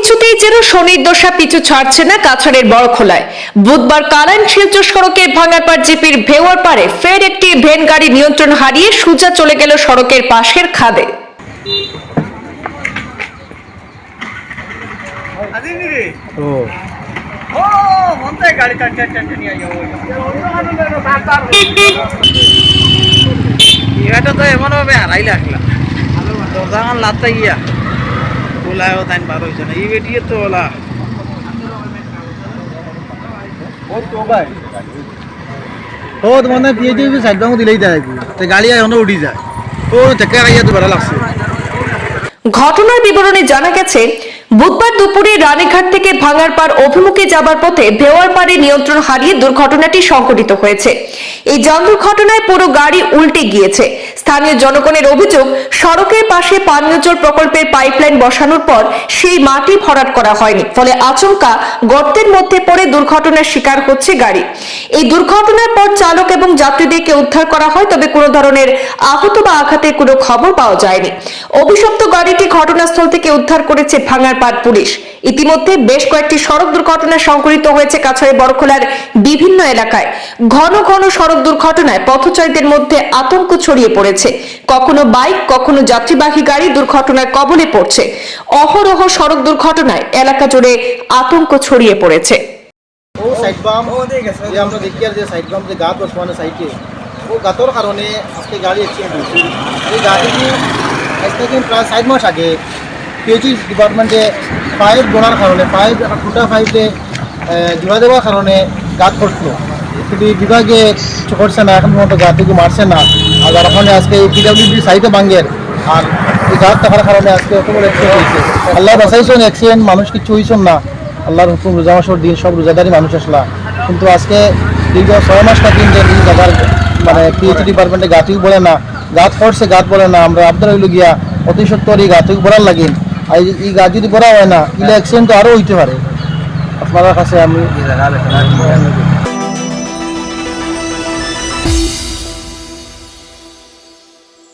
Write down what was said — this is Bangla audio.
কিছুতেই যেন শনির দশা পিছু ছাড়ছে না কাছাড়ের বড় খোলায় বুধবার কালাইন শিলচর সড়কের ভাঙাপাড় জিপির ভেওয়ার পারে ফের একটি ভেন গাড়ি নিয়ন্ত্রণ হারিয়ে সুজা চলে গেল সড়কের পাশের খাদে। এটা তো এমন হবে আড়াই লাখ লাখ দরজা লাত্তা গিয়া। ওলায়ও তাই বার হয়েছে না। তো ওলা। ও তোমার না পিএইচডি সাইড দিলেই দেয় তো গাড়ি এখন উঠি যায়। ও আইয়া তো ভালো লাগছে। ঘটনার বিবরণে জানা গেছে বুধবার দুপুরে রানীঘাট থেকে ভাঙারপাড় অভিমুখে যাবার পথে ভেওয়ারপাড়ে নিয়ন্ত্রণ হারিয়ে দুর্ঘটনাটি সংঘটিত হয়েছে। এই যান দুর্ঘটনায় পুরো গাড়ি উল্টে গিয়েছে। স্থানীয় জনগণের অভিযোগ, সড়কের পাশে পানীয় জল প্রকল্পের পাইপলাইন বসানোর পর সেই মাটি ভরাট করা হয়নি। ফলে আচমকা গর্তের মধ্যে পড়ে দুর্ঘটনার শিকার হচ্ছে গাড়ি। এই দুর্ঘটনার পর চালক এবং যাত্রীদেরকে উদ্ধার করা হয়, তবে কোনো ধরনের আহত বা আঘাতের কোনো খবর পাওয়া যায়নি। অভিশপ্ত গাড়িটি ঘটনাস্থল থেকে উদ্ধার করেছে ভাঙারপাড় পুলিশ। ইতিমধ্যে বেশ কয়েকটি সড়ক দুর্ঘটনা সংঘটিত হয়েছে কাছাড়ের বড়খোলার বিভিন্ন এলাকায়। ঘন ঘন সড়ক দুর্ঘটনায় পথচারীদের মধ্যে আতঙ্ক ছড়িয়ে পড়েছে। কখনো বাইক, কখনো যাত্রীবাহী গাড়ি দুর্ঘটনার কবলে পড়ছে। অহরহ সড়ক দুর্ঘটনায় এলাকা জুড়ে আতঙ্ক ছড়িয়ে পড়েছে। পাইপে জোড়া দেওয়ার কারণে করতো কিন্তু বিভাগে করছে না, এখন পর্যন্ত থেকে মারছে না। যার কারণে আজকে এই পিডাব্লিউডি সাইডে ভাঙ্গের আর এই গাছ থাকার কারণে আজকে অত বড় অ্যাক্সিডেন্ট হয়েছে। আল্লাহ বাঁচাইছেন অ্যাক্সিডেন্ট মানুষ কিছু হয়েছেন না। আল্লাহর হুকুম, রোজা মাসের দিন সব রোজাদারি মানুষ আসলা। কিন্তু আজকে দীর্ঘ ছয় মাস থাকি যে এই জায়গার মানে পিএইচডি ডিপার্টমেন্টে গাতিও বলে না। গাত করছে গাত বলে না। আমরা আপনার হইল গিয়া অতি সত্তর এই গাতিও বলার লাগিন আর এই গাছ যদি বলা হয় না ইলে অ্যাক্সিডেন্ট তো আরও হইতে পারে। আপনার কাছে আমি